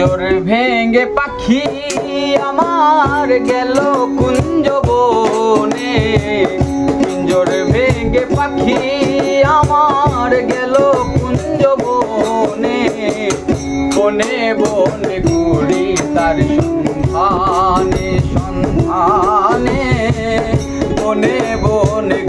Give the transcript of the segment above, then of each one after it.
পিঞ্জর ভেঙে পাখি আমার গেল কুঞ্জ বনে পিঞ্জর ভেঙে পাখি আমার গেল কুঞ্জ বনে বনে বনে ঘুরি তার সন্ধানে সন্ধানে। বনে বনে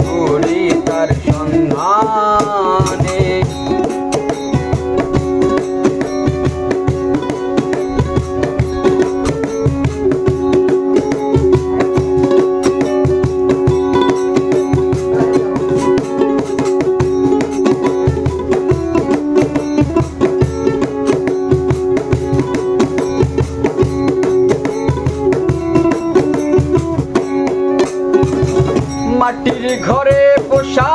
মাটির ঘরে পোষা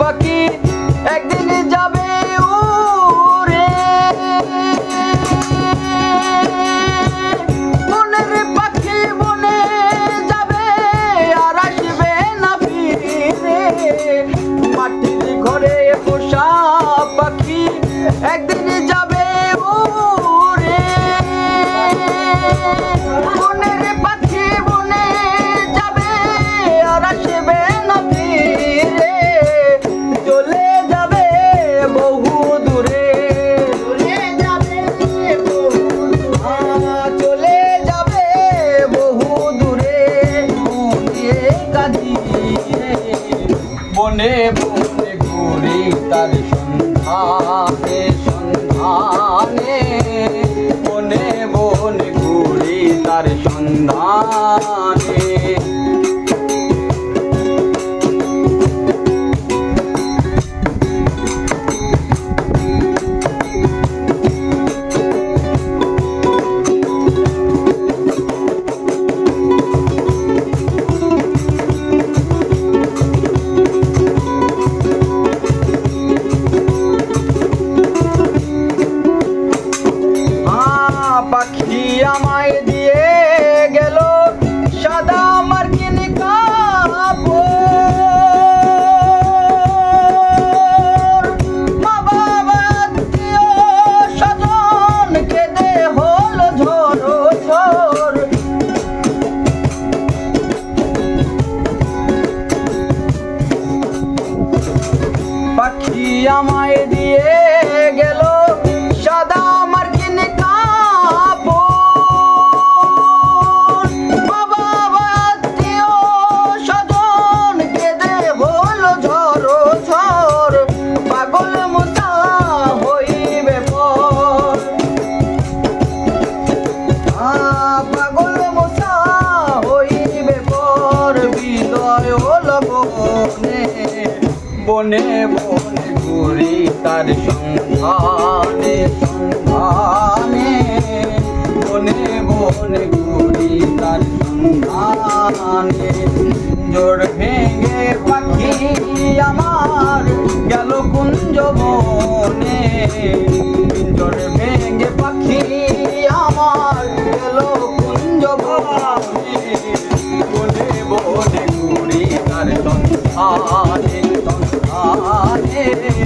পাখি। একদিন বনে বনে ঘুরি তার সন্ধানে সন্ধানে। বনে বনে ঘুরি তার সন্ধানে। আমায় বনে বনে ঘুরি তার সন্ধানে সন্ধানে। বনে বনে ঘুরি তার সন্ধানে। জোর ভেঙে পাখি আমার গেল yeah.